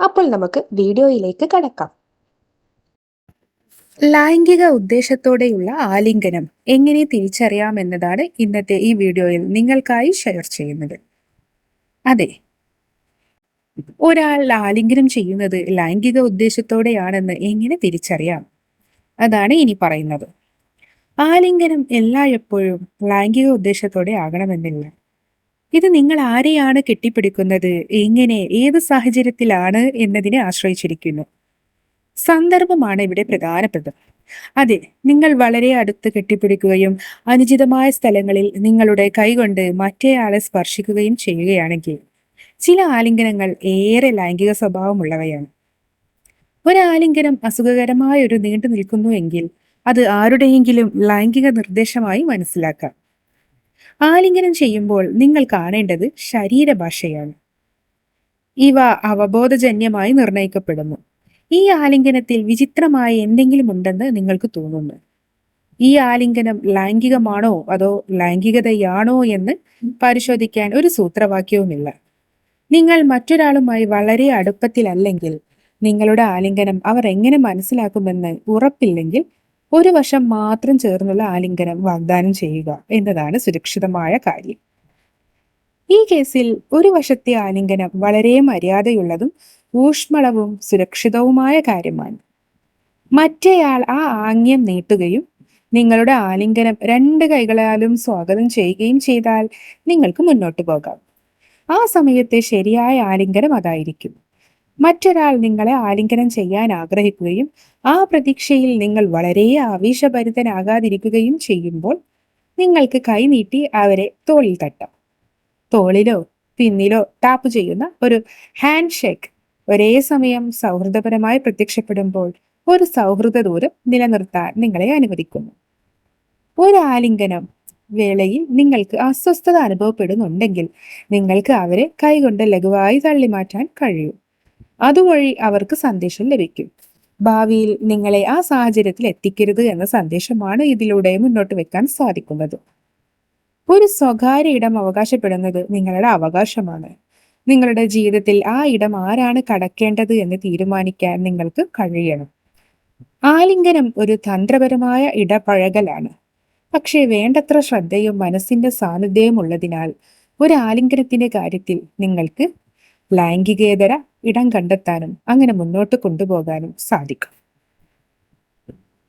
അപ്പോൾ നമുക്ക് വീഡിയോയിലേക്ക് കടക്കാം. ലൈംഗിക ഉദ്ദേശത്തോടെയുള്ള ആലിംഗനം എങ്ങനെ തിരിച്ചറിയാം തിരിച്ചറിയാമെന്നതാണ് ഇന്നത്തെ ഈ വീഡിയോയിൽ നിങ്ങൾക്കായി ഷെയർ ചെയ്യുന്നത്. അതെ ഒരാൾ ആലിംഗനം ചെയ്യുന്നത് ലൈംഗിക ഉദ്ദേശത്തോടെയാണെന്ന് എങ്ങനെ തിരിച്ചറിയാം? അതാണ് ഇനി പറയുന്നത്. ആലിംഗനം എല്ലായ്പ്പോഴും ലൈംഗിക ഉദ്ദേശത്തോടെ ആകണമെന്നില്ല. ഇത് നിങ്ങൾ ആരെയാണ് കെട്ടിപ്പിടിക്കുന്നത്? എങ്ങനെ ഏത് സാഹചര്യത്തിലാണ് എന്നതിനെ ആശ്രയിച്ചിരിക്കുന്നു. സന്ദർഭമാണ് ഇവിടെ പ്രധാനപ്പെട്ടത്. അതെ നിങ്ങൾ വളരെ അടുത്ത് കെട്ടിപ്പിടിക്കുകയും അനുചിതമായ സ്ഥലങ്ങളിൽ നിങ്ങളുടെ കൈകൊണ്ട് മറ്റേയാളെ സ്പർശിക്കുകയും ചെയ്യുകയാണെങ്കിൽ ചില ആലിംഗനങ്ങൾ ഏറെ ലൈംഗിക സ്വഭാവമുള്ളവയാണ്. ഒരാലിംഗനം അസുഖകരമായ ഒരു നീണ്ടു നിൽക്കുന്നു എങ്കിൽ അത് ആരുടെയെങ്കിലും ലൈംഗിക നിർദ്ദേശമായി മനസ്സിലാക്കാം. ആലിംഗനം ചെയ്യുമ്പോൾ നിങ്ങൾ കാണേണ്ടത് ശരീരഭാഷയാണ്. ഇവ അവബോധജന്യമായി നിർണയിക്കപ്പെടുന്നു ഈ ആലിംഗനത്തിൽ വിചിത്രമായ എന്തെങ്കിലും ഉണ്ടെന്ന് നിങ്ങൾക്ക് തോന്നുന്നു. ഈ ആലിംഗനം ലൈംഗികമാണോ അതോ ലൈംഗികതയാണോ എന്ന് പരിശോധിക്കാൻ ഒരു സൂത്രവാക്യവുമില്ല. നിങ്ങൾ മറ്റൊരാളുമായി വളരെ അടുപ്പത്തിലല്ലെങ്കിൽ നിങ്ങളുടെ ആലിംഗനം അവർ എങ്ങനെ മനസ്സിലാക്കുമെന്ന് ഉറപ്പില്ലെങ്കിൽ ഒരു വശം മാത്രം ചേർന്നുള്ള ആലിംഗനം വാഗ്ദാനം ചെയ്യുക എന്നതാണ് സുരക്ഷിതമായ കാര്യം. ഈ കേസിൽ ഒരു വശത്തെ ആലിംഗനം വളരെ മര്യാദയുള്ളതും ഊഷ്മളവും സുരക്ഷിതവുമായ കാര്യമാണ്. മറ്റേയാൾ ആ ആംഗ്യം നീട്ടുകയും നിങ്ങളുടെ ആലിംഗനം രണ്ട് കൈകളാലും സ്വാഗതം ചെയ്യുകയും ചെയ്താൽ നിങ്ങൾക്ക് മുന്നോട്ട് പോകാം. ആ സമയത്തെ ശരിയായ ആലിംഗനം അതായിരിക്കും. മറ്റൊരാൾ നിങ്ങളെ ആലിംഗനം ചെയ്യാൻ ആഗ്രഹിക്കുകയും ആ പ്രതീക്ഷയിൽ നിങ്ങൾ വളരെ ആവേശഭരിതനാകാതിരിക്കുകയും ചെയ്യുമ്പോൾ നിങ്ങൾക്ക് കൈനീട്ടി അവരെ തോളിൽ തട്ടാം. തോളിലോ പിന്നിലോ ടാപ്പ് ചെയ്യുന്ന ഒരു ഹാൻഡ് ഷേക്ക് ഒരേ സമയം സൗഹൃദപരമായി പ്രത്യക്ഷപ്പെടുമ്പോൾ ഒരു സൗഹൃദ ദൂരം നിലനിർത്താൻ നിങ്ങളെ അനുവദിക്കുന്നു. ഒരു ആലിംഗനം വേളയിൽ നിങ്ങൾക്ക് അസ്വസ്ഥത അനുഭവപ്പെടുന്നുണ്ടെങ്കിൽ നിങ്ങൾക്ക് അവരെ കൈകൊണ്ട് ലഘുവായി തള്ളിമാറ്റാൻ കഴിയും. അതുവഴി അവർക്ക് സന്ദേശം ലഭിക്കും. ഭാവിയിൽ നിങ്ങളെ ആ സാഹചര്യത്തിൽ എത്തിക്കരുത് എന്ന സന്ദേശമാണ് ഇതിലൂടെ മുന്നോട്ട് വെക്കാൻ സാധിക്കുന്നത്. ഒരു സ്വകാര്യ ഇടം അവകാശപ്പെടുന്നത് നിങ്ങളുടെ അവകാശമാണ്. നിങ്ങളുടെ ജീവിതത്തിൽ ആ ഇടം ആരാണ് കടക്കേണ്ടത് എന്ന് തീരുമാനിക്കാൻ നിങ്ങൾക്ക് കഴിയണം. ആലിംഗനം ഒരു തന്ത്രപരമായ ഇടപഴകലാണ്. പക്ഷേ വേണ്ടത്ര ശ്രദ്ധയും മനസ്സിന്റെ സാന്നിധ്യവും ഉള്ളതിനാൽ ഒരു ആലിംഗനത്തിന്റെ കാര്യത്തിൽ നിങ്ങൾക്ക് ലൈംഗികേതര ഇടം കണ്ടെത്താനും അങ്ങനെ മുന്നോട്ട് കൊണ്ടുപോകാനും സാധിക്കും.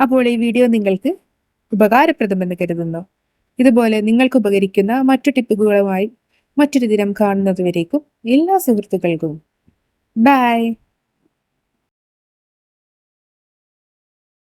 അപ്പോൾ ഈ വീഡിയോ നിങ്ങൾക്ക് ഉപകാരപ്രദമെന്ന് കരുതുന്നു. ഇതുപോലെ നിങ്ങൾക്ക് ഉപകരിക്കുന്ന മറ്റു ടിപ്പുകളുമായി മറ്റൊരു ദിനം കാണുന്നതുവരേക്കും എല്ലാ സുഹൃത്തുക്കൾക്കും. ബൈ.